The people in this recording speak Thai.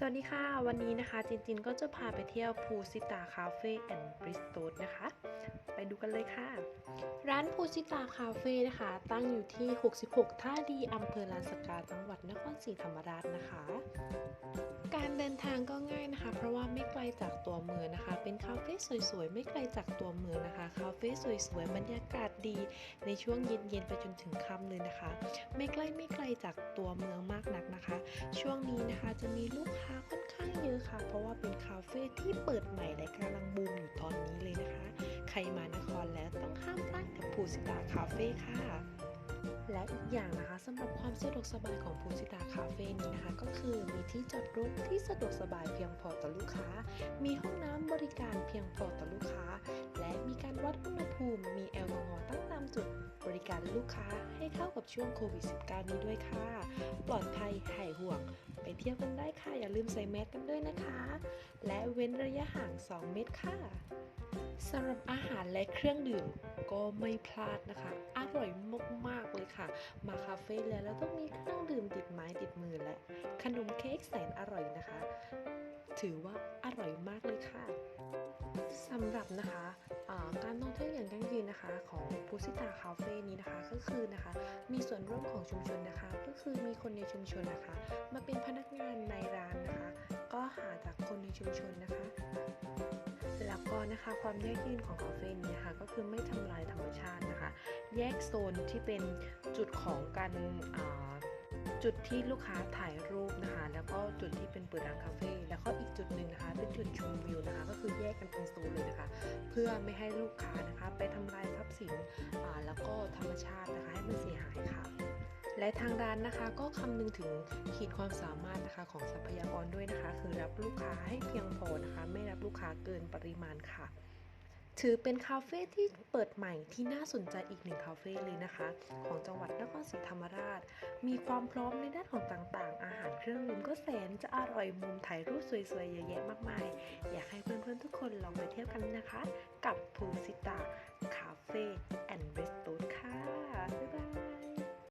สวัสดีค่ะ วันนี้นะคะจินจินก็จะพาไปเที่ยวพูซิตาคาเฟ่แอนด์บริสโตนะคะ ไปดูกันเลยค่ะ ร้านพูซิตาคาเฟ่นะคะ ตั้งอยู่ที่ 66 ท่าดีอำเภอลานสกาจังหวัดนครศรีธรรมราชนะคะ การเดินทางก็ง่ายนะคะ เพราะว่าไม่ไกลจากตัวเมืองนะคะ เป็นคาเฟ่สวยๆ ไม่ไกลจากตัวเมืองนะคะ คาเฟ่สวยๆ บรรยากาศดีในช่วงเย็นๆ ไปจนถึงค่ำเลยนะคะ ไม่ใกล้ไม่ไกลจากตัวเมืองมากนักนะคะ ช่วงนี้นะคะจะมีลูกค้าค่อนข้างเยอะค่ะ เพราะว่าเป็นคาเฟ่ที่เปิดใหม่และกำลังบูมอยู่ตอนนี้เลยนะคะ ใครมานครแล้วต้องห้ามพลาดกับภูสิตาคาเฟ่ค่ะ และอีกอย่างนะคะสำหรับความสะดวกสบายของภูสิตาคาเฟ่นี้นะคะ ก็คือมีที่จอดรถที่สะดวกสบายเพียงพอต่อลูกค้า มีห้องน้ำบริการเพียงพอต่อลูกค้า และมีการวัดอุณหภูมิ มีแอลกอฮอล์ตั้งตามจุดบริการลูกค้าให้เข้ากับช่วงโควิด -19 นี้ด้วยค่ะ ปลอดภัยหายห่วง เที่ยวกันได้ค่ะ อย่าลืมใส่แมสกันด้วยนะคะ และเว้นระยะห่าง 2 เมตรค่ะสำหรับอาหารและเครื่องดื่มก็ไม่พลาดนะคะ อร่อยมากๆเลยค่ะ มาคาเฟ่แล้วแล้วต้องมีเครื่องดื่มติดไม้ติดมือและ ขนมเค้กแสนอร่อยนะคะ ถือว่าอร่อยมากเลยค่ะสำหรับนะคะการท่องเที่ยวอย่างยั่งยืน คะของพูซิตาคาเฟ่นี้นะคะก็คือนะคะ มีส่วนร่วมของชุมชนนะคะ ก็คือมีคนในชุมชนนะคะ มาเป็นพนักงานในร้านนะคะ ก็หาจากคนในชุมชนนะคะแล้วก็นะคะความแยั่งยืนของคาเฟ่นี้นะคะก็คือไม่ทำลายธรรมชาตินะคะ แยกโซนที่เป็นจุดของการจุดที่ลูกค้าถ่ายรูปนะคะ แล้วก็ พื่อไม่ให้ลูกค้านะคะ ไปทำลายทรัพย์สินแล้วก็ธรรมชาตินะคะให้มันเสียหายค่ะ และทางร้านนะคะก็คำนึงถึงขีดความสามารถนะคะของทรัพยากรด้วยนะคะ คือรับลูกค้าให้เพียงพอนะคะ ไม่รับลูกค้าเกินปริมาณค่ะ ถือเป็นคาเฟ่ที่เปิดใหม่ที่น่าสนใจอีกหนึ่งคาเฟ่เลยนะคะ ของจังหวัดนครศรีธรรมราช มีความพร้อมในด้านของต่างๆ อาหารเครื่องดื่มก็แสนจะอร่อยมุมถ่ายรูปสวยๆเยอะแยะมากมาย อยากให้เพื่อนๆทุกคนลองไปเที่ยวกันนะคะ กับภูสิตา